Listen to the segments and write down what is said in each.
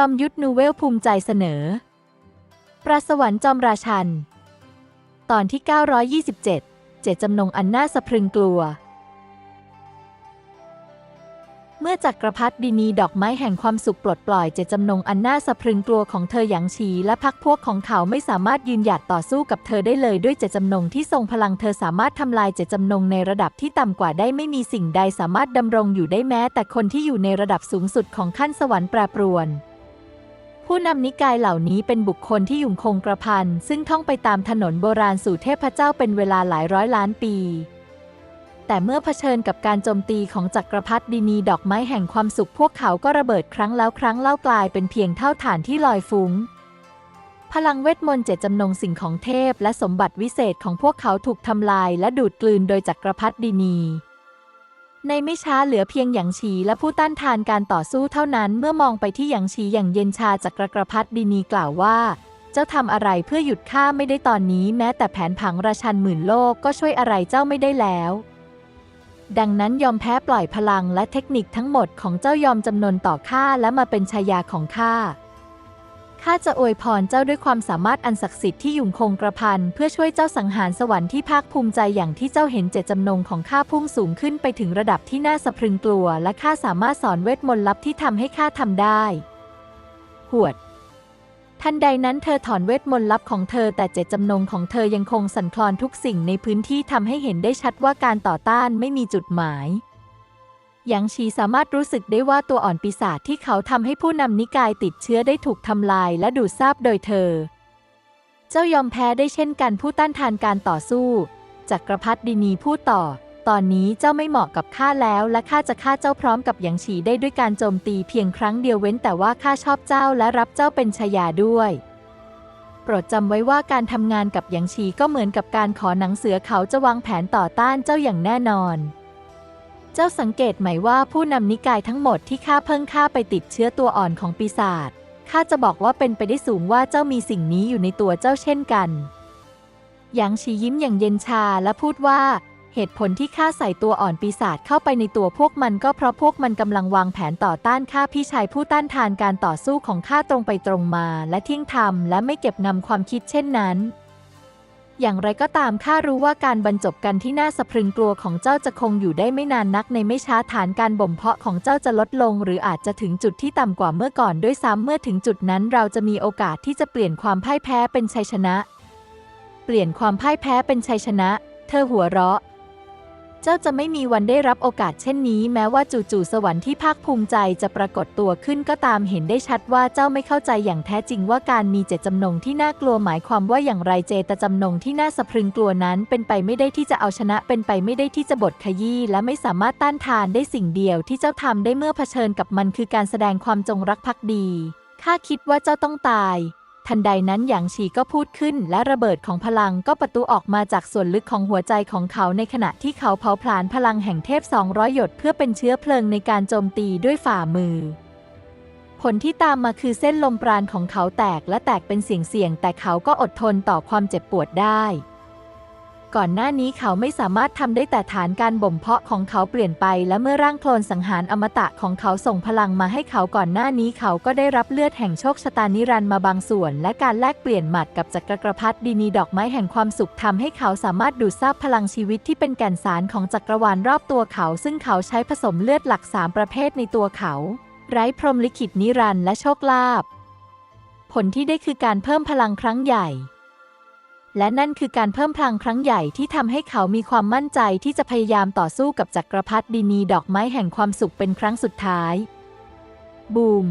จอมยุทธนูเวลภูมิใจเสนอ ปราสวรรค์จอมราชัน ตอนที่ 927 เจตจำนงอันน่าสะพรึงกลัว เมื่อจักรพรรดินีดอกไม้แห่งความสุขปลดปล่อยเจตจำนงอันน่าสะพรึงกลัวของเธอหยางฉีและพักพวกของเขาไม่สามารถยืนหยัดต่อสู้กับเธอได้เลยด้วยเจตจำนงที่ทรงพลังเธอสามารถทำลายเจตจำนงในระดับที่ต่ำกว่าได้ไม่มีสิ่งใดสามารถดำรงอยู่ได้แม้ แต่คนที่อยู่ในระดับสูงสุดของขั้นสวรรค์แปรปรวน ผู้นำนิกายเหล่านี้เป็นบุคคลที่ยุ่งคงกระพัน ซึ่งท่องไปตามถนนโบราณสู่เทพเจ้าเป็นเวลาหลายร้อยล้านปี แต่เมื่อเผชิญกับการโจมตีของจักรพรรดินีดอกไม้แห่งความสุขพวกเขาก็ระเบิดครั้งแล้วครั้งเล่ากลายเป็นเพียงเท่าฐานที่ลอยฟุ้ง พลังเวทมนต์เจตจำนงสิ่งของเทพและสมบัติวิเศษของพวกเขาถูกทำลายและดูดกลืนโดยจักรพรรดินี ในไม่ช้าเหลือเพียงหยางฉีและผู้ต้านทานการต่อสู้เท่านั้น เมื่อมองไปที่หยางฉีอย่างเย็นชาจักรกรพรรดินีกล่าวว่า เจ้าทำอะไรเพื่อหยุดข้าไม่ได้ตอนนี้แม้แต่แผนผังราชันหมื่นโลกก็ช่วยอะไรเจ้าไม่ได้แล้ว ดังนั้นยอมแพ้ปล่อยพลังและเทคนิคทั้งหมดของเจ้ายอมจำนนต่อข้าและมาเป็นชายาของข้า ข้าจะอวยพรเจ้าด้วยความสามารถอันศักดิ์สิทธิ์ที่ยุ่งคงกระพัน เพื่อช่วยเจ้าสังหารสวรรค์ที่ภาคภูมิใจอย่างที่เจ้าเห็นเจตจำนงของข้าพุ่งสูงขึ้นไปถึงระดับที่น่าสะพรึงกลัว และข้าสามารถสอนเวทมนต์ลับที่ทำให้ข้าทำได้ หวดทันใดนั้นเธอถอนเวทมนต์ลับของเธอแต่เจตจำนงของเธอยังคงสั่นคลอนทุกสิ่งในพื้นที่ทำให้เห็นได้ชัดว่าการต่อต้านไม่มีจุดหมาย หยางชีสามารถรู้สึกได้ว่าตัวอ่อนปีศาจที่เขาทำให้ผู้นำนิกายติดเชื้อได้ถูกทำลายและดูดซาบโดยเธอ เจ้ายอมแพ้ได้เช่นกันผู้ต้านทานการต่อสู้จักรพรรดินีพูดต่อ ตอนนี้เจ้าไม่เหมาะกับข้าแล้ว และข้าจะฆ่าเจ้าพร้อมกับหยางฉีได้ด้วยการโจมตีเพียงครั้งเดียวเว้นแต่ว่าข้าชอบเจ้าและรับเจ้าเป็นชายาด้วย โปรดจำไว้ว่าการทำงานกับหยางฉีก็เหมือนกับการขอหนังเสือเขาจะวางแผนต่อต้านเจ้าอย่างแน่นอน เจ้าสังเกตไหมว่าผู้นำนิกายทั้งหมดที่ข้าเพิ่งฆ่าไปติดเชื้อตัวอ่อนของปีศาจข้าจะบอกว่าเป็นไปได้สูงว่าเจ้ามีสิ่งนี้อยู่ในตัวเจ้าเช่นกันหยางชียิ้มอย่างเย็นชาและพูดว่า เหตุผลที่ข้าใส่ตัวอ่อนปีศาจเข้าไปในตัวพวกมันก็เพราะพวกมันกำลังวางแผนต่อต้านข้าพี่ชายผู้ต้านทานการต่อสู้ของข้าตรงไปตรงมา และเที่ยงธรรมและไม่เก็บงำความคิดเช่นนั้น อย่างไรก็ตามข้ารู้ว่าการบรรจบกันที่น่าสะพรึงกลัวของเจ้าจะคงอยู่ได้ไม่นานนักในไม่ช้าฐานการบ่มเพาะของเจ้าจะลดลง หรืออาจจะถึงจุดที่ต่ำกว่าเมื่อก่อนด้วยซ้ำเมื่อถึงจุดนั้นเราจะมีโอกาสที่จะเปลี่ยนความพ่ายแพ้เป็นชัยชนะ เปลี่ยนความพ่ายแพ้เป็นชัยชนะ เธอหัวเราะ เจ้าจะไม่มีวันได้รับโอกาสเช่นนี้ แม้ว่าจู่ๆสวรรค์ที่ภาคภูมิใจจะปรากฏตัวขึ้นก็ตามเห็นได้ชัดว่าเจ้าไม่เข้าใจอย่างแท้จริงว่าการมีเจตจำนงที่น่ากลัวหมายความว่าอย่างไรเจตจำนงที่น่าสะพรึงกลัวนั้น เป็นไปไม่ได้ที่จะเอาชนะเป็นไปไม่ได้ที่จะบดขยี้และไม่สามารถต้านทานได้สิ่งเดียวที่เจ้าทำได้เมื่อเผชิญกับมันคือการแสดงความจงรักภักดีข้าคิดว่าเจ้าต้องตาย ทันใดนั้นหยางฉีก็พูดขึ้น และระเบิดของพลังก็ประตูออกมาจากส่วนลึกของหัวใจของเขาในขณะที่เขาเผาผลาญพลังแห่งเทพ 200 หยดเพื่อเป็นเชื้อเพลิงในการโจมตีด้วยฝ่ามือ ผลที่ตามมาคือเส้นลมปราณของเขาแตกและแตกเป็นเสียงๆแต่เขาก็อดทนต่อความเจ็บปวดได้ ก่อนหน้านี้เขาไม่สามารถทำได้แต่ฐานการบ่มเพาะของเขาเปลี่ยนไป และเมื่อร่างโคลนสังหารอมตะของเขาส่งพลังมาให้เขาก่อนหน้านี้เขาก็ได้รับเลือดแห่งโชคชะตานิรันดร์มาบางส่วน และการแลกเปลี่ยนหมัดกับจักรกรพรรดินีดอกไม้แห่งความสุขทำให้เขาสามารถดูดซาบพลังชีวิตที่เป็นแก่นสารของจักรวาลรอบตัวเขา ซึ่งเขาใช้ผสมเลือดหลักสามประเภทในตัวเขา ไร้พรมลิขิตนิรันดร์และโชคลาภผลที่ได้คือการเพิ่มพลังครั้งใหญ่ และนั่นคือการเพิ่มพลังครั้งใหญ่ที่ทำให้เขามีความมั่นใจที่จะพยายามต่อสู้กับจักรพรรดินีดอกไม้แห่งความสุขเป็นครั้งสุดท้าย บูม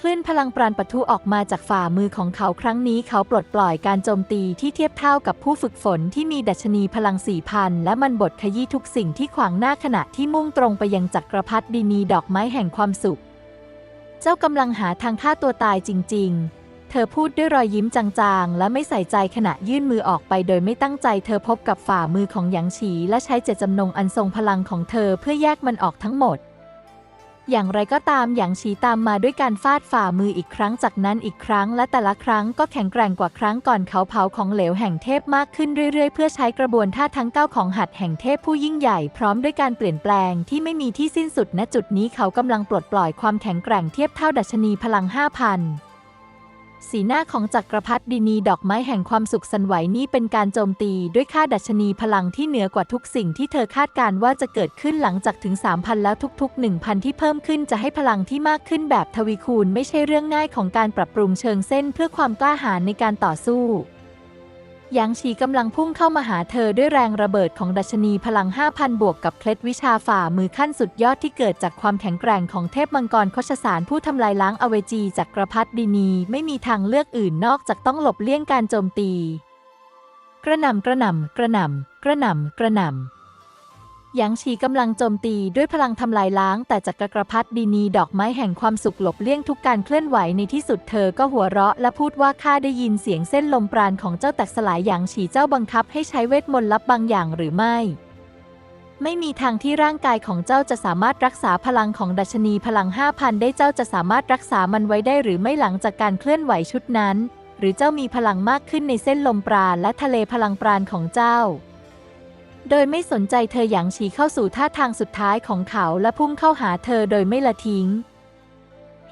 คลื่นพลังปราณปะทุออกมาจากฝ่ามือของเขาครั้งนี้เขาปลดปล่อยการโจมตีที่เทียบเท่ากับผู้ฝึกฝนที่มีดัชนีพลังสี่พันและมันบดขยี้ทุกสิ่งที่ขวางหน้าขณะที่มุ่งตรงไปยังจักรพรรดินีดอกไม้แห่งความสุข เจ้ากำลังหาทางฆ่าตัวตายจริง ๆ เธอพูดด้วยรอยยิ้มจางๆ และไม่ใส่ใจขณะยื่นมือออกไปโดยไม่ตั้งใจ เธอพบกับฝ่ามือของหยางฉี และใช้เจตจำนงอันทรงพลังของเธอเพื่อแยกมันออกทั้งหมดอย่างไรก็ตามหยางฉีตามมาด้วยการฟาดฝ่ามืออีกครั้งจากนั้นอีกครั้ง และแต่ละครั้งก็แข็งแกร่งกว่าครั้งก่อนเขาเผาของเหลวแห่งเทพมากขึ้นเรื่อยๆ เพื่อใช้กระบวนท่าทั้งเก้าของหัดแห่งเทพผู้ยิ่งใหญ่พร้อมด้วยการเปลี่ยนแปลงที่ไม่มีที่สิ้นสุดณจุดนี้เขากำลังปลดปล่อยความแข็งแกร่งเทียบเท่าดัชนีพลัง 5,000 สีหน้าของจักรพรรดินีดอกไม้แห่งความสุขสันไหวนี่เป็นการโจมตีด้วยค่าดัชนีพลังที่เหนือกว่าทุกสิ่งที่เธอคาดการว่าจะเกิดขึ้นหลังจากถึง 3,000 แล้วทุก ๆ 1,000 ที่เพิ่มขึ้นจะให้พลังที่มากขึ้นแบบทวีคูณไม่ใช่เรื่องง่ายของการปรับปรุงเชิงเส้นเพื่อความกล้าหาญในการต่อสู้ หยางฉีกำลังพุ่งเข้ามาหาเธอด้วยแรงระเบิดของดัชนีพลัง 5,000 บวกกับเคล็ดวิชาฝ่ามือขั้นสุดยอดที่เกิดจากความแข็งแกร่งของเทพมังกรคชสารผู้ทำลายล้างอเวจีจากกระพัดดินี ไม่มีทางเลือกอื่นนอกจากต้องหลบเลี่ยงการโจมตี กระหน่ำกระหน่ำกระหน่ำกระหน่ำกระหน่ำ หยางฉีกำลังโจมตีด้วยพลังทำลายล้าง แต่จักรกระพัดดีนีดอกไม้แห่งความสุขหลบเลี่ยงทุกการเคลื่อนไหวในที่สุดเธอก็หัวเราะและพูดว่าข้าได้ยินเสียงเส้นลมปราณของเจ้าแตกสลายหยางฉีเจ้าบังคับให้ใช้เวทมนต์ลับบางอย่างหรือไม่ ไม่มีทางที่ร่างกายของเจ้าจะสามารถรักษาพลังของดัชนีพลัง 5,000 ได้เจ้าจะสามารถรักษามันไว้ได้หรือไม่หลังจากการเคลื่อนไหวชุดนั้น หรือเจ้ามีพลังมากขึ้นในเส้นลมปราณและทะเลพลังปราณของเจ้า โดยไม่สนใจเธออย่างฉีเข้าสู่ท่าทางสุดท้ายของเขาและพุ่งเข้าหาเธอโดยไม่ละทิ้ง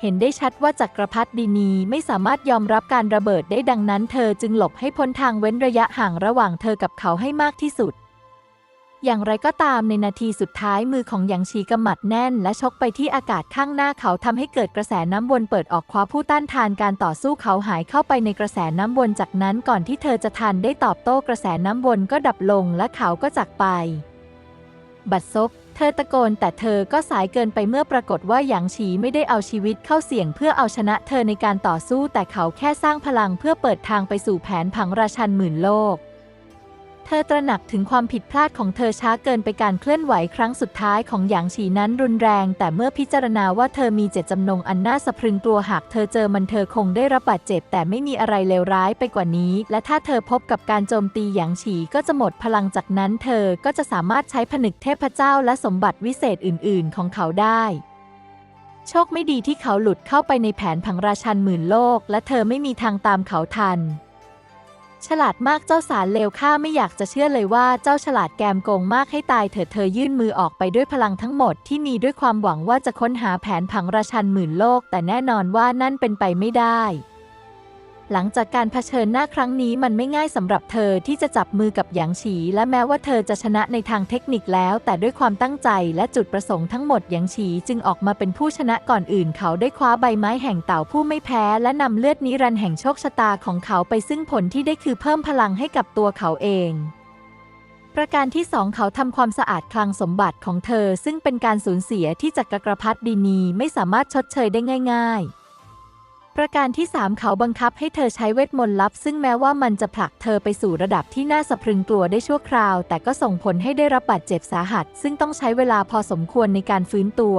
เห็นได้ชัดว่าจักรพรรดินีไม่สามารถยอมรับการระเบิดได้ดังนั้น เธอจึงหลบให้พ้นทางเว้นระยะห่างระหว่างเธอกับเขาให้มากที่สุด อย่างไรก็ตามในนาทีสุดท้ายมือของหยางชีกำมัดแน่น และชกไปที่อากาศข้างหน้าเขาทำให้เกิดกระแสน้ำวนเปิดออกคว้าผู้ต้านทานการต่อสู้เขาหายเข้าไปในกระแสน้ำวนจากนั้นก่อนที่เธอจะทันได้ตอบโต้กระแสน้ำวนก็ดับลงและเขาก็จากไป บัดซบเธอตะโกนแต่เธอก็สายเกินไปเมื่อปรากฏว่าหยางฉีไม่ได้เอาชีวิตเข้าเสี่ยงเพื่อเอาชนะเธอในการต่อสู้แต่เขาแค่สร้างพลังเพื่อเปิดทางไปสู่แผนผังราชันหมื่นโลก เธอตระหนักถึงความผิดพลาดของเธอช้าเกินไปการเคลื่อนไหวครั้งสุดท้ายของหยางฉีนั้นรุนแรง แต่เมื่อพิจารณาว่าเธอมีเจตจำนงอันน่าสะพรึงกลัวหากเธอเจอมันเธอคงได้รับบาดเจ็บ แต่ไม่มีอะไรเลวร้ายไปกว่านี้ และถ้าเธอพบกับการโจมตีหยางฉีก็จะหมดพลังจากนั้นเธอก็จะสามารถใช้ผนึกเทพเจ้าและสมบัติวิเศษอื่น ๆ ของเขาได้โชคไม่ดีที่เขาหลุดเข้าไปในแผนผังราชันหมื่นโลก และเธอไม่มีทางตามเขาทัน ฉลาดมากเจ้าสารเลวข้าไม่อยากจะเชื่อเลยว่าเจ้าฉลาดแกมโกงมากให้ตายเถิดเธอยื่นมือออกไปด้วยพลังทั้งหมดที่มีด้วยความหวังว่าจะค้นหาแผนผังราชันหมื่นโลก แต่แน่นอนว่านั่นเป็นไปไม่ได้ หลังจากการเผชิญหน้าครั้งนี้มันไม่ง่ายสำหรับเธอที่จะจับมือกับหยางฉี และแม้ว่าเธอจะชนะในทางเทคนิคแล้ว แต่ด้วยความตั้งใจและจุดประสงค์ทั้งหมดหยางฉีจึงออกมาเป็นผู้ชนะก่อนอื่น เขาได้คว้าใบไม้แห่งเต่าผู้ไม่แพ้ และนำเลือดนิรันดร์แห่งโชคชะตาของเขาไปซึ่งผลที่ได้คือเพิ่มพลังให้กับตัวเขาเองประการที่สองเขาทำความสะอาดคลังสมบัติของเธอ ซึ่งเป็นการสูญเสียที่จักรกรพัฒดินีไม่สามารถชดเชยได้ง่าย ๆ ประการที่ 3 เขาบังคับให้เธอใช้เวทมนต์ลับ ซึ่งแม้ว่ามันจะผลักเธอไปสู่ระดับที่น่าสะพรึงกลัวได้ชั่วคราว แต่ก็ส่งผลให้ได้รับบาดเจ็บสาหัส ซึ่งต้องใช้เวลาพอสมควรในการฟื้นตัว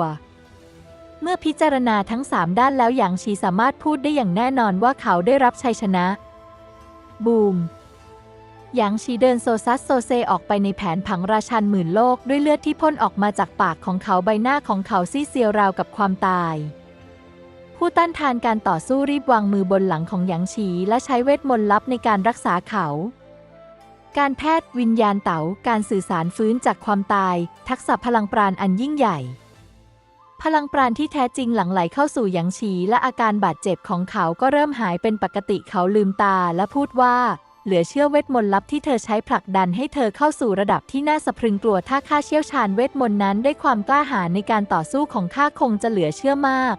เมื่อพิจารณาทั้ง 3 ด้านแล้วหยางชีสามารถพูดได้อย่างแน่นอนว่าเขาได้รับชัยชนะ บูมหยางชีเดินโซซัสโซเซออกไปในแผนผังราชันหมื่นโลก ด้วยเลือดที่พ่นออกมาจากปากของเขาใบหน้าของเขาซีเซียวราวกับความตาย ผู้ต้านทานการต่อสู้รีบวางมือบนหลังของหยางฉีและใช้เวทมนต์ลับในการรักษาเขา การแพทย์วิญญาณเต๋าการสื่อสารฟื้นจากความตาย ทักษะพลังปราณอันยิ่งใหญ่ พลังปราณที่แท้จริงหลั่งไหลเข้าสู่หยางฉีและอาการบาดเจ็บของเขาก็เริ่มหายเป็นปกติเขาลืมตาและพูดว่าเหลือเชื่อเวทมนต์ลับที่เธอใช้ผลักดันให้เธอเข้าสู่ระดับที่น่าสะพรึงกลัวถ้าข้าเชี่ยวชาญเวทมนต์นั้นได้ความกล้าหาญในการต่อสู้ของข้าคงจะเหลือเชื่อมาก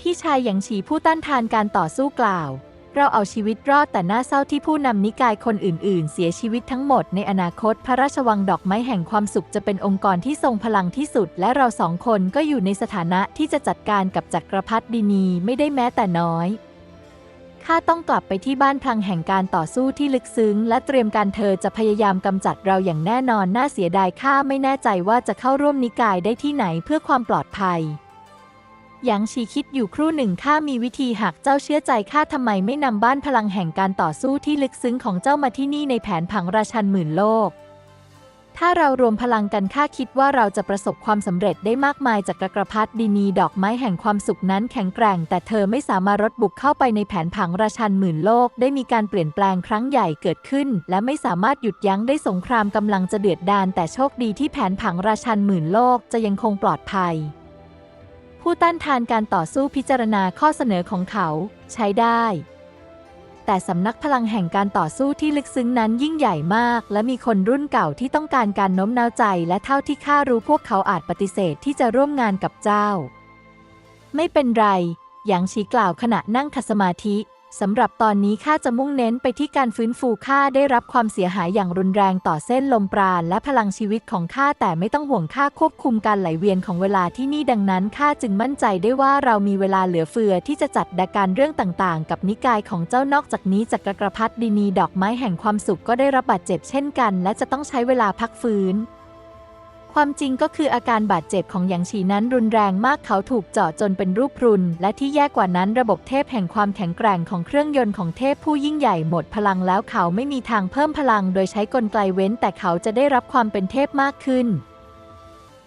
พี่ชายหยางฉีผู้ต้านทานการต่อสู้กล่าว เราเอาชีวิตรอดแต่น่าเศร้าที่ผู้นำนิกายคนอื่น ๆ เสียชีวิตทั้งหมดในอนาคตพระราชวังดอกไม้แห่งความสุขจะเป็นองค์กรที่ทรงพลังที่สุด และเราสองคนก็อยู่ในสถานะที่จะจัดการกับจักรพรรดินีไม่ได้แม้แต่น้อยข้าต้องกลับไปที่บ้านพลังแห่งการต่อสู้ที่ลึกซึ้ง และเตรียมการเธอจะพยายามกำจัดเราอย่างแน่นอนน่าเสียดายข้าไม่แน่ใจว่าจะเข้าร่วมนิกายได้ที่ไหนเพื่อความปลอดภัย หยางชีคิดอยู่ครู่หนึ่งข้ามีวิธีหากเจ้าเชื่อใจข้าทำไมไม่นำบ้านพลังแห่งการต่อสู้ที่ลึกซึ้งของเจ้ามาที่นี่ในแผนผังราชันหมื่นโลก ถ้าเรารวมพลังกันข้าคิดว่าเราจะประสบความสำเร็จได้มากมายจากกระกระพัดดินีดอกไม้แห่งความสุขนั้นแข็งแกร่ง แต่เธอไม่สามารถรถบุกเข้าไปในแผนผังราชันหมื่นโลก ได้มีการเปลี่ยนแปลงครั้งใหญ่เกิดขึ้น และไม่สามารถหยุดยั้งได้สงครามกำลังจะเดือดดาลแต่โชคดีที่แผนผังราชันหมื่นโลกจะยังคงปลอดภัย ผู้ต้านทานการต่อสู้พิจารณาข้อเสนอของเขาใช้ได้ แต่สำนักพลังแห่งการต่อสู้ที่ลึกซึ้งนั้นยิ่งใหญ่มาก และมีคนรุ่นเก่าที่ต้องการการโน้มน้าวใจ และเท่าที่ข้ารู้พวกเขาอาจปฏิเสธที่จะร่วมงานกับเจ้า ไม่เป็นไรหยางชีกล่าวขณะนั่งขัดสมาธิ สำหรับตอนนี้ข้าจะมุ่งเน้นไปที่การฟื้นฟูข้าได้รับความเสียหายอย่างรุนแรงต่อเส้นลมปราณและพลังชีวิตของข้าแต่ไม่ต้องห่วงข้าควบคุมการไหลเวียนของเวลาที่นี่ดังนั้นข้าจึงมั่นใจได้ว่าเรามีเวลาเหลือเฟือที่จะจัดดาการเรื่องต่างๆ กับนิกายของเจ้านอกจากนี้จักรกรพัฒดินีดอกไม้แห่งความสุขก็ได้รับบาดเจ็บเช่นกัน และจะต้องใช้เวลาพักฟื้น ความจริงก็คืออาการบาดเจ็บของหยางฉีนั้นรุนแรงมากเขาถูกเจาะจนเป็นรูปพรุน และที่แย่กว่านั้นระบบเทพแห่งความแข็งแกร่งของเครื่องยนต์ของเทพผู้ยิ่งใหญ่หมดพลังแล้วเขาไม่มีทางเพิ่มพลังโดยใช้กลไกเว้น แต่เขาจะได้รับความเป็นเทพมากขึ้น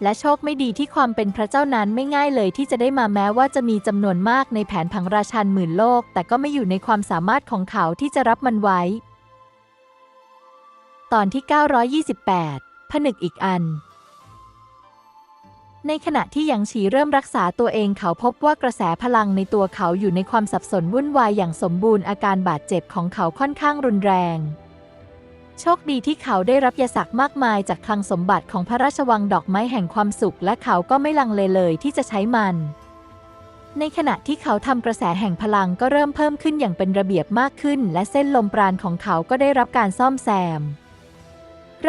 และโชคไม่ดีที่ความเป็นพระเจ้านั้นไม่ง่ายเลยที่จะได้มาแม้ว่าจะมีจำนวนมากในแผนผังราชันหมื่นโลก แต่ก็ไม่อยู่ในความสามารถของเขาที่จะรับมันไว้ ตอนที่ 928 ผนึกอีกอัน ในขณะที่หยางฉีเริ่มรักษาตัวเองเขาพบว่ากระแสพลังในตัวเขาอยู่ในความสับสนวุ่นวายอย่างสมบูรณ์อาการบาดเจ็บของเขาค่อนข้างรุนแรง โชคดีที่เขาได้รับยาศักมากมายจากคลังสมบัติของพระราชวังดอกไม้แห่งความสุข และเขาก็ไม่ลังเลเลยที่จะใช้มัน ในขณะที่เขาทำกระแสแห่งพลังก็เริ่มเพิ่มขึ้นอย่างเป็นระเบียบมากขึ้น และเส้นลมปราณของเขาก็ได้รับการซ่อมแซม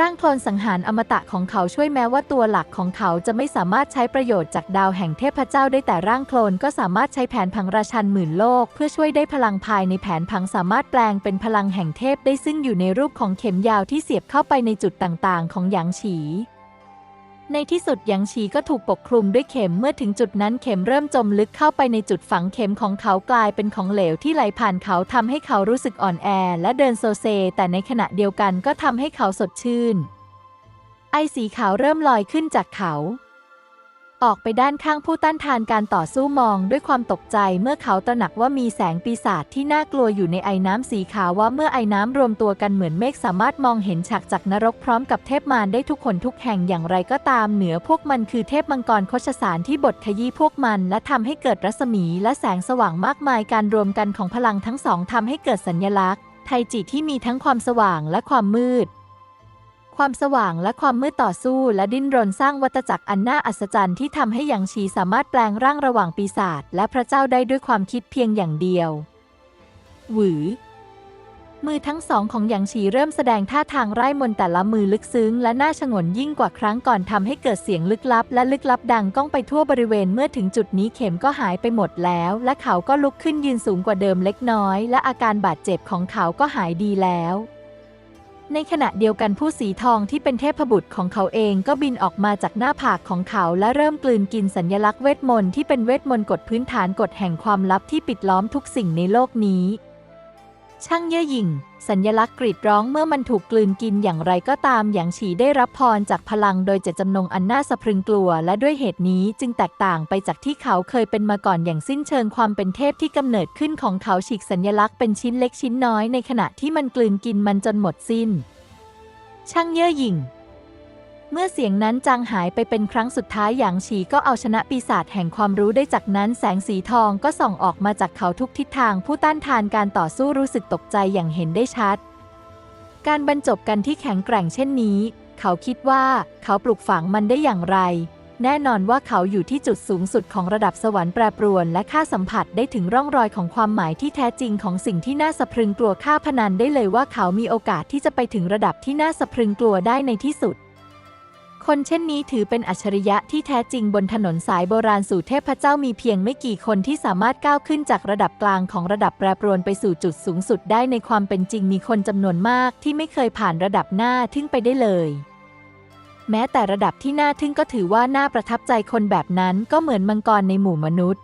ร่างโคลนสังหารอมตะของเขาช่วยแม้ว่าตัวหลักของเขาจะไม่สามารถใช้ประโยชน์จากดาวแห่งเทพเจ้าได้แต่ร่างโคลนก็สามารถใช้แผนพังราชันหมื่นโลก เพื่อช่วยได้พลังภายในแผนพังสามารถแปลงเป็นพลังแห่งเทพได้ซึ่งอยู่ในรูปของเข็มยาวที่เสียบเข้าไปในจุดต่างๆ ของหยางฉี ในที่สุดหยางฉีก็ถูกปกคลุมด้วยเข็มเมื่อถึงจุดนั้นเข็มเริ่มจมลึกเข้าไปในจุดฝังเข็มของเขากลายเป็นของเหลวที่ไหลผ่านเขาทำให้เขารู้สึกอ่อนแอและเดินโซเซ แต่ในขณะเดียวกันก็ทำให้เขาสดชื่น ไอสีขาวเริ่มลอยขึ้นจากเขา ออกไปด้านข้างผู้ต้านทานการต่อสู้มองด้วยความตกใจเมื่อเขาตระหนักว่ามีแสงปีศาจที่น่ากลัวอยู่ในไอ้น้ำสีขาวว่าเมื่อไอ้น้ำรวมตัวกันเหมือนเมฆสามารถมองเห็นฉากจากนรกพร้อมกับเทพมารได้ทุกคนทุกแห่งอย่างไรก็ตามเหนือพวกมันคือเทพมังกรโคชสารที่บดขยี้พวกมัน และทำให้เกิดรัศมีและแสงสว่างมากมายการรวมกันของพลังทั้งสองทำให้เกิดสัญญลักษณ์ไทจิที่มีทั้งความสว่างและความมืด ความสว่างและความมืดต่อสู้และดิ้นรนสร้างวัตจักรอันน่าอัศจรรย์ที่ทำให้หยางชีสามารถแปลงร่างระหว่างปีศาจและพระเจ้าได้ด้วยความคิดเพียงอย่างเดียว หวือ มือทั้งสองของหยางชีเริ่มแสดงท่าทางไร้มนต์แต่ละมือลึกซึ้งและน่าชงนยิ่งกว่าครั้งก่อนทำให้เกิดเสียงลึกลับ และลึกลับดังก้องไปทั่วบริเวณเมื่อถึงจุดนี้เข็มก็หายไปหมดแล้ว และเขาก็ลุกขึ้นยืนสูงกว่าเดิมเล็กน้อย และอาการบาดเจ็บของเขาก็หายดีแล้ว ในขณะเดียวกันผู้สีทองที่เป็นเทพบุตรของเขาเองก็บินออกมาจากหน้าผากของเขาและเริ่มกลืนกินสัญญลักษณ์เวทมนต์ที่เป็นเวทมนต์กฎพื้นฐานกฎแห่งความลับที่ปิดล้อมทุกสิ่งในโลกนี้ ช่างเย่อหยิ่ง สัญญลักษณ์กรีดร้องเมื่อมันถูกกลืนกินอย่างไรก็ตามอย่างฉีได้รับพรจากพลังโดยเจตจำนงอันน่าสะพรึงกลัว และด้วยเหตุนี้จึงแตกต่างไปจากที่เขาเคยเป็นมาก่อนอย่างสิ้นเชิงความเป็นเทพที่กำเนิดขึ้นของเขาฉีกสัญญลักษณ์เป็นชิ้นเล็กชิ้นน้อยในขณะที่มันกลืนกินมันจนหมดสิ้น ช่างเย่อหยิ่ง เมื่อเสียงนั้นจางหายไปเป็นครั้งสุดท้ายหยางฉีก็เอาชนะปีศาจแห่งความรู้ได้จากนั้นแสงสีทองก็ส่องออกมาจากเขาทุกทิศทางผู้ต้านทานการต่อสู้รู้สึกตกใจอย่างเห็นได้ชัด การบรรจบกันที่แข็งแกร่งเช่นนี้ เขาคิดว่าเขาปลูกฝังมันได้อย่างไร แน่นอนว่าเขาอยู่ที่จุดสูงสุดของระดับสวรรค์แปรปรวน และข้าสัมผัสได้ถึงร่องรอยของความหมายที่แท้จริงของสิ่งที่น่าสะพรึงกลัวข้าพนันได้เลยว่าเขามีโอกาสที่จะไปถึงระดับที่น่าสะพรึงกลัวได้ในที่สุด คนเช่นนี้ถือเป็นอัจฉริยะที่แท้จริงบนถนนสายโบราณสู่เทพเจ้ามีเพียงไม่กี่คนที่สามารถก้าวขึ้นจากระดับกลางของระดับแปรปรวนไปสู่จุดสูงสุดได้ในความเป็นจริงมีคนจำนวนมากที่ไม่เคยผ่านระดับหน้าทึ่งไปได้เลย แม้แต่ระดับที่น่าทึ่งก็ถือว่าน่าประทับใจคนแบบนั้นก็เหมือนมังกรในหมู่มนุษย์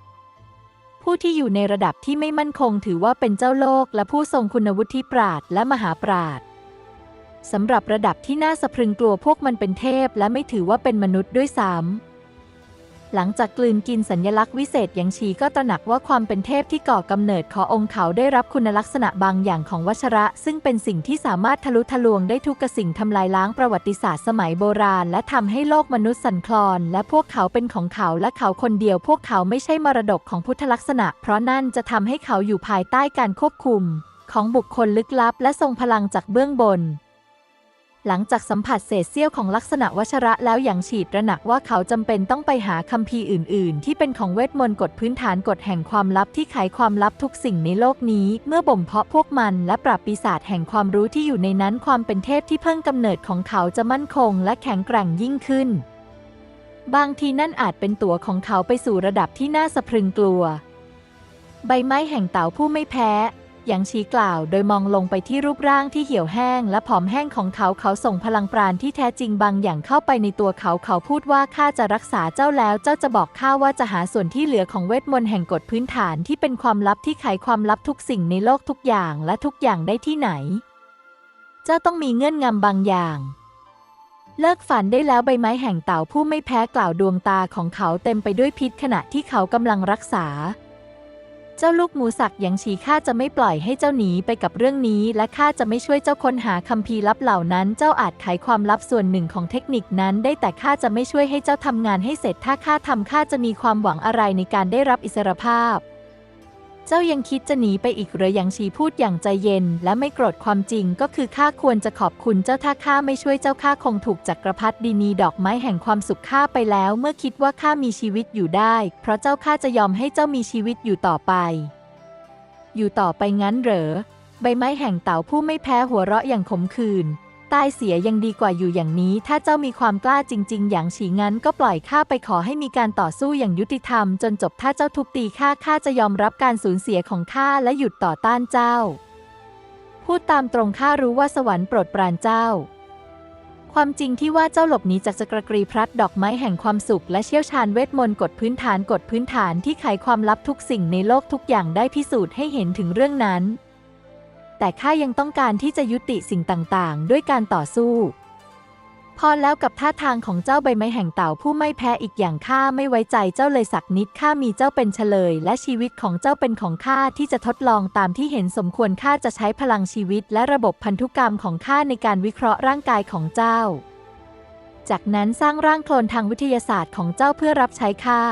ผู้ที่อยู่ในระดับที่ไม่มั่นคงถือว่าเป็นเจ้าโลกและผู้ทรงคุณวุฒิปราดและมหาปราด สำหรับระดับที่น่าสะพรึงกลัวพวกมันเป็นเทพและไม่ถือว่าเป็นมนุษย์ด้วยซ้ำหลังจากกลืนกินสัญลักษณ์วิเศษยางชีก็ตระหนักว่าความเป็นเทพที่ก่อกำเนิดขอองค์เขาได้รับคุณลักษณะบางอย่างของวัชระ ซึ่งเป็นสิ่งที่สามารถทะลุทะลวงได้ทุกสิ่งทำลายล้างประวัติศาสตร์สมัยโบราณ และทำให้โลกมนุษย์สั่นคลอน และพวกเขาเป็นของเขาและเขาคนเดียว พวกเขาไม่ใช่มรดกของพุทธลักษณะ เพราะนั่นจะทำให้เขาอยู่ภายใต้การควบคุม ของบุคคลลึกลับ และทรงพลังจากเบื้องบน หลังจากสัมผัสเศษเสี้ยวของลักษณะวัชระแล้วอย่างฉีดระหนักว่าเขาจำเป็นต้องไปหาคัมภีร์อื่น ๆ ที่เป็นของเวทมนต์กฎพื้นฐานกฎแห่งความลับที่ไขความลับทุกสิ่งในโลกนี้ เมื่อบ่มเพาะพวกมัน และปราบปีศาจแห่งความรู้ที่อยู่ในนั้นความเป็นเทพที่เพิ่งกำเนิดของเขาจะมั่นคง และแข็งแกร่งยิ่งขึ้น บางทีนั่นอาจเป็นตั๋วของเขาไปสู่ระดับที่น่าสะพรึงกลัว ใบไม้แห่งเต่าผู้ไม่แพ้ หยางชีกล่าว โดยมองลงไปที่รูปร่างที่เหี่ยวแห้ง และผอมแห้งของเขาเขาส่งพลังปราณที่แท้จริงบางอย่างเข้าไปในตัวเขาเขาพูดว่าข้าจะรักษาเจ้าแล้ว เจ้าจะบอกข้าว่าจะหาส่วนที่เหลือของเวทมนต์แห่งกฎพื้นฐานที่เป็นความลับที่ไขความลับทุกสิ่งในโลกทุกอย่างและทุกอย่างได้ที่ไหน เจ้าต้องมีเงื่อนงำบางอย่างเลิกฝันได้แล้วใบไม้แห่งเต่าผู้ไม่แพ้กล่าวดวงตาของเขาเต็มไปด้วยพิษขณะที่เขากำลังรักษา เจ้าลูกหมูสักอย่างฉีข้าจะไม่ปล่อยให้เจ้าหนีไปกับเรื่องนี้ และข้าจะไม่ช่วยเจ้าค้นหาคัมภีร์ลับเหล่านั้น เจ้าอาจไขความลับส่วนหนึ่งของเทคนิคนั้น ได้แต่ข้าจะไม่ช่วยให้เจ้าทำงานให้เสร็จถ้าข้าทำข้าจะมีความหวังอะไรในการได้รับอิสรภาพ เจ้ายังคิดจะหนีไปอีกหรือยังชีพูดอย่างใจเย็น และไม่โกรธความจริงก็คือข้าควรจะขอบคุณเจ้าถ้าข้าไม่ช่วยเจ้าข้าคงถูกจักรพรรดินีดอกไม้แห่งความสุขข้าไปแล้ว เมื่อคิดว่าข้ามีชีวิตอยู่ได้ เพราะเจ้าข้าจะยอมให้เจ้ามีชีวิตอยู่ต่อไป อยู่ต่อไปงั้นเหรอใบไม้แห่งเต่าผู้ไม่แพ้หัวเราะอย่างขมขื่น ตายเสียยังดีกว่าอยู่อย่างนี้ ถ้าเจ้ามีความกล้าจริง ๆ อย่างฉีงั้นก็ปล่อยข้าไปขอให้มีการต่อสู้อย่างยุติธรรม จนจบถ้าเจ้าทุบตีข้าข้าจะยอมรับการสูญเสียของข้าและหยุดต่อต้านเจ้า พูดตามตรงข้ารู้ว่าสวรรค์โปรดปรานเจ้า ความจริงที่ว่าเจ้าหลบหนีจากจักรกรีพลัดดอกไม้แห่งความสุข และเชี่ยวชาญเวทมนต์กฎพื้นฐานกฎพื้นฐานที่ไขความลับทุกสิ่งในโลกทุกอย่างได้พิสูจน์ให้เห็นถึงเรื่องนั้น แต่ข้ายังต้องการที่จะยุติสิ่งต่างๆ ด้วยการต่อสู้ พอแล้วกับท่าทางของเจ้าใบไม้แห่งเต่าผู้ไม่แพ้อีกอย่างข้าไม่ไว้ใจเจ้าเลยสักนิดข้ามีเจ้าเป็นเฉลย และชีวิตของเจ้าเป็นของข้าที่จะทดลองตามที่เห็นสมควรข้าจะใช้พลังชีวิต และระบบพันธุกรรมของข้าในการวิเคราะห์ร่างกายของเจ้า จากนั้นสร้างร่างโคลนทางวิทยาศาสตร์ของเจ้าเพื่อรับใช้ข้า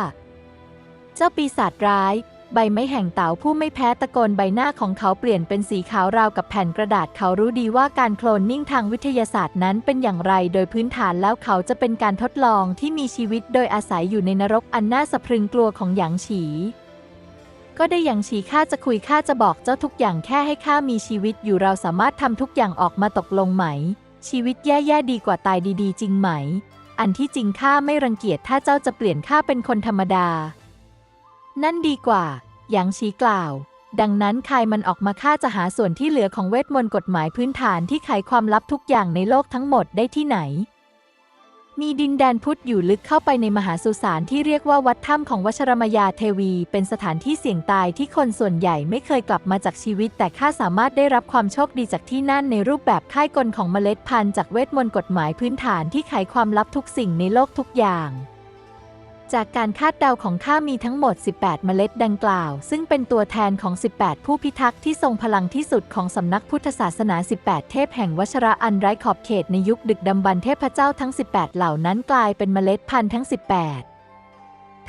เจ้าปีศาจร้าย ใบไม้แห่งเต่าผู้ไม่แพ้ตะโกนใบหน้าของเขาเปลี่ยนเป็นสีขาวราวกับแผ่นกระดาษเขารู้ดีว่าการโคลนนิ่งทางวิทยาศาสตร์นั้นเป็นอย่างไร โดยพื้นฐานแล้วเขาจะเป็นการทดลองที่มีชีวิตโดยอาศัยอยู่ในนรกอันน่าสะพรึงกลัวของหยางฉี ก็ได้หยางฉีข้าจะคุยข้าจะบอกเจ้าทุกอย่างแค่ให้ข้ามีชีวิตอยู่เราสามารถทำทุกอย่างออกมาตกลงไหม ชีวิตแย่ๆดีกว่าตายดี ๆ จริงไหม อันที่จริงข้าไม่รังเกียจถ้าเจ้าจะเปลี่ยนข้าเป็นคนธรรมดา นั่นดีกว่า หยางชีกล่าว ดังนั้นใครมันออกมาข้าจะหาส่วนที่เหลือของเวทมนต์กฎหมายพื้นฐานที่ไขความลับทุกอย่างในโลกทั้งหมดได้ที่ไหน มีดินแดนพุทธอยู่ลึกเข้าไปในมหาสุสานที่เรียกว่าวัดถ้ำของวชรมยาเทวี เป็นสถานที่เสี่ยงตายที่คนส่วนใหญ่ไม่เคยกลับมาจากชีวิต แต่ข้าสามารถได้รับความโชคดีจากที่นั่นในรูปแบบค่ายกลของเมล็ดพันธุ์จากเวทมนต์กฎหมายพื้นฐานที่ไขความลับทุกสิ่งในโลกทุกอย่าง จากการคาดเดาของข้ามีทั้งหมด 18 เมล็ดดังกล่าว ซึ่งเป็นตัวแทนของ 18 ผู้พิทักษ์ที่ทรงพลังที่สุดของสำนักพุทธศาสนา 18 เทพแห่งวัชระอันไร้ขอบเขตในยุคดึกดำบรรพ์เทพเจ้าทั้ง 18 เหล่านั้นกลายเป็นเมล็ดพันธุ์ทั้ง 18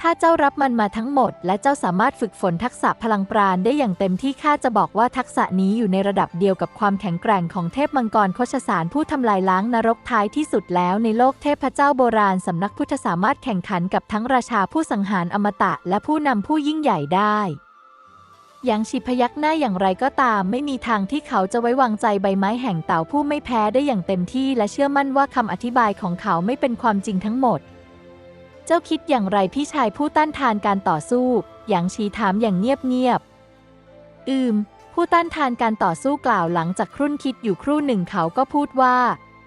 ถ้าเจ้ารับมันมาทั้งหมด และเจ้าสามารถฝึกฝนทักษะพลังปราณได้อย่างเต็มที่ข้าจะบอกว่าทักษะนี้อยู่ในระดับเดียวกับความแข็งแกร่งของเทพมังกรโคชสารผู้ทำลายล้างนรกท้ายที่สุดแล้วในโลกเทพเจ้าโบราณสำนักพุทธสามารถแข่งขันกับทั้งราชาผู้สังหารอมตะ และผู้นำผู้ยิ่งใหญ่ได้อย่างฉีพยักหน้าอย่างไรก็ตาม ไม่มีทางที่เขาจะไว้วางใจใบไม้แห่งเต่าผู้ไม่แพ้ได้อย่างเต็มที่ และเชื่อมั่นว่าคำอธิบายของเขาไม่เป็นความจริงทั้งหมด เจ้าคิดอย่างไรพี่ชายผู้ต้านทานการต่อสู้อย่างชีถามอย่างเงียบๆ อืม ผู้ต้านทานการต่อสู้กล่าวหลังจากครุ่นคิดอยู่ครู่หนึ่งเขาก็พูดว่า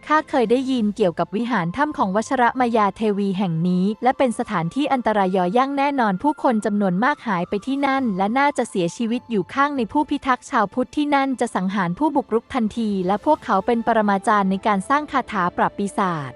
ข้าเคยได้ยินเกี่ยวกับวิหารถ้ำของวชระมายาเทวีแห่งนี้ และเป็นสถานที่อันตรายย่อย่างแน่นอนผู้คนจำนวนมากหายไปที่นั่น และน่าจะเสียชีวิตอยู่ข้างในผู้พิทักษ์ชาวพุทธที่นั่นจะสังหารผู้บุกรุกทันที และพวกเขาเป็นปรมาจารย์ในการสร้างคาถาปราบปีศาจ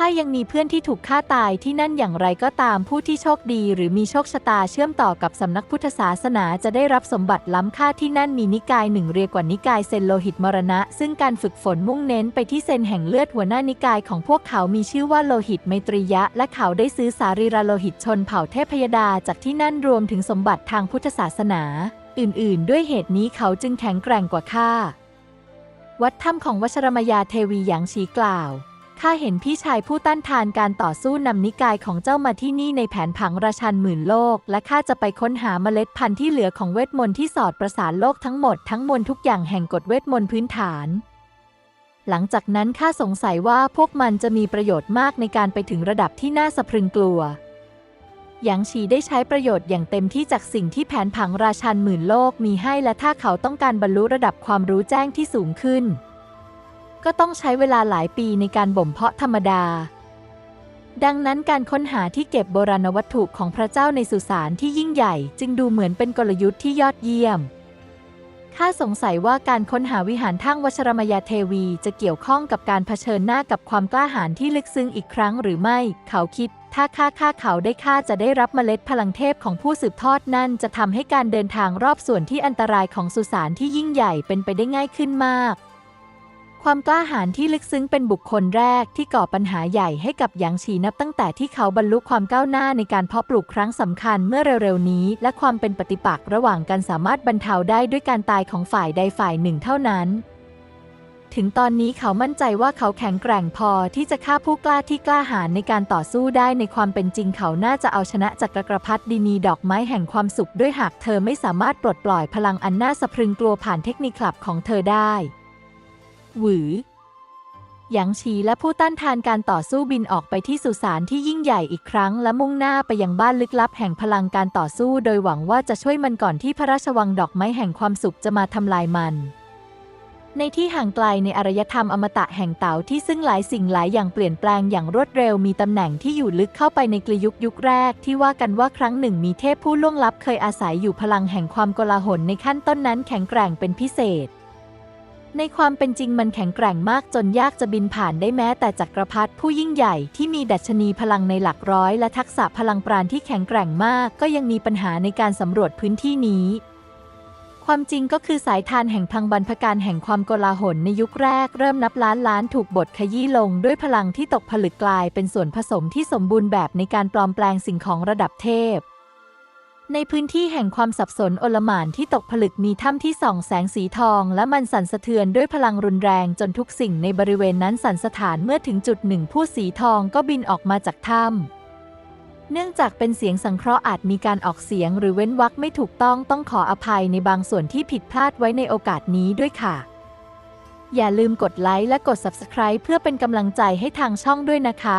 ข้ายังมีเพื่อนที่ถูกฆ่าตายที่นั่นอย่างไรก็ตามผู้ที่โชคดี หรือมีโชคชะตาเชื่อมต่อกับสำนักพุทธศาสนาจะได้รับสมบัติล้ำค่าที่นั่นมีนิกายหนึ่งเรียกว่านิกายเซนโลหิตมรณะ ซึ่งการฝึกฝนมุ่งเน้นไปที่เซนแห่งเลือดหัวหน้านิกายของพวกเขามีชื่อว่าโลหิตไมตรียะ และเขาได้ซื้อสารีระโลหิตชนเผ่าเทพยดาจากที่นั่นรวมถึงสมบัติทางพุทธศาสนา อื่น ๆ ด้วยเหตุนี้เขาจึงแข็งแกร่งกว่าข้าวัดถ้ำของวชรมยาเทวีหยางชีกล่าว ข้าเห็นพี่ชายผู้ต้านทานการต่อสู้นำนิกายของเจ้ามาที่นี่ในแผนผังราชันหมื่นโลก และข้าจะไปค้นหาเมล็ดพันธุ์ที่เหลือของเวทมนต์ที่สอดประสานโลกทั้งหมดทั้งมวลทุกอย่างแห่งกฎเวทมนต์พื้นฐาน หลังจากนั้นข้าสงสัยว่าพวกมันจะมีประโยชน์มากในการไปถึงระดับที่น่าสะพรึงกลัวหยางฉีได้ใช้ประโยชน์อย่างเต็มที่จากสิ่งที่แผนผังราชันหมื่นโลกมีให้และถ้าเขาต้องการบรรลุระดับความรู้แจ้งที่สูงขึ้น ก็ต้องใช้เวลาหลายปีในการบ่มเพาะธรรมดา ดังนั้นการค้นหาที่เก็บโบราณวัตถุของพระเจ้าในสุสานที่ยิ่งใหญ่ จึงดูเหมือนเป็นกลยุทธ์ที่ยอดเยี่ยม ข้าสงสัยว่าการค้นหาวิหารทั้งวชรมยาเทวีจะเกี่ยวข้องกับการเผชิญหน้ากับความกล้าหาญที่ลึกซึ้งอีกครั้งหรือไม่ เขาคิด ถ้าข้าฆ่าเขาได้ข้าจะได้รับเมล็ดพลังเทพของผู้สืบทอดนั่นจะทำให้การเดินทางรอบส่วนที่อันตรายของสุสานที่ยิ่งใหญ่เป็นไปได้ง่ายขึ้นมาก ความกล้าหาญที่ลึกซึ้งเป็นบุคคลแรกที่ก่อปัญหาใหญ่ให้กับหยางฉีนับตั้งแต่ที่เขาบรรลุความก้าวหน้าในการเพาะปลูกครั้งสำคัญเมื่อเร็วๆนี้ และความเป็นปฏิปักษ์ระหว่างกันสามารถบรรเทาได้ด้วยการตายของฝ่ายใดฝ่ายหนึ่งเท่านั้น ถึงตอนนี้เขามั่นใจว่าเขาแข็งแกร่งพอที่จะฆ่าผู้กล้าที่กล้าหาญในการต่อสู้ได้ในความเป็นจริงเขาน่าจะเอาชนะจักรกรพรรดินีดอกไม้แห่งความสุขด้วยหากเธอไม่สามารถปลดปล่อยพลังอันน่าสะพรึงกลัวผ่านเทคนิคลับของเธอได้ หวือหยางฉีและผู้ต้านทานการต่อสู้บินออกไปที่สุสานที่ยิ่งใหญ่อีกครั้ง และมุ่งหน้าไปยังบ้านลึกลับแห่งพลังการต่อสู้ โดยหวังว่าจะช่วยมันก่อนที่พระราชวังดอกไม้แห่งความสุขจะมาทำลายมัน ในที่ห่างไกลในอารยธรรมอมตะแห่งเต๋าที่ซึ่งหลายสิ่งหลายอย่างเปลี่ยนแปลงอย่างรวดเร็วมีตำแหน่งที่อยู่ลึกเข้าไปในกลยุคยุคแรก ที่ว่ากันว่าครั้งหนึ่งมีเทพผู้ล่วงลับเคยอาศัยอยู่พลังแห่งความโกลาหลในขั้นต้นนั้นแข็งแกร่งเป็นพิเศษ ในความเป็นจริงมันแข็งแกร่งมากจนยากจะบินผ่านได้แม้แต่จักรพรรดิผู้ยิ่งใหญ่ที่มีดัชนีพลังในหลักร้อยและทักษะพลังปราณที่แข็งแกร่งมาก ก็ยังมีปัญหาในการสำรวจพื้นที่นี้ ความจริงก็คือสายทานแห่งพลังบรรพการแห่งความโกลาหลในยุคแรก เริ่มนับล้านล้านถูกบดขยี้ลงด้วยพลังที่ตกผลึกกลายเป็นส่วนผสมที่สมบูรณ์แบบในการปลอมแปลงสิ่งของระดับเทพ ในพื้นที่แห่งความสับสนโอลหม่านที่ตกผลึกมีถ้ำที่ส่องแสงสีทอง และมันสั่นสะเทือนด้วยพลังรุนแรงจนทุกสิ่งในบริเวณนั้นสั่นสะท้านเมื่อถึงจุดหนึ่งผู้สีทองก็บินออกมาจากถ้ำเนื่องจากเป็นเสียงสังเคราะห์อาจมีการออกเสียงหรือเว้นวรรคไม่ถูกต้องต้องขออภัยในบางส่วนที่ผิดพลาดไว้ในโอกาสนี้ด้วยค่ะ อย่าลืมกดไลค์และกด Subscribe เพื่อเป็นกำลังใจให้ทางช่องด้วยนะคะ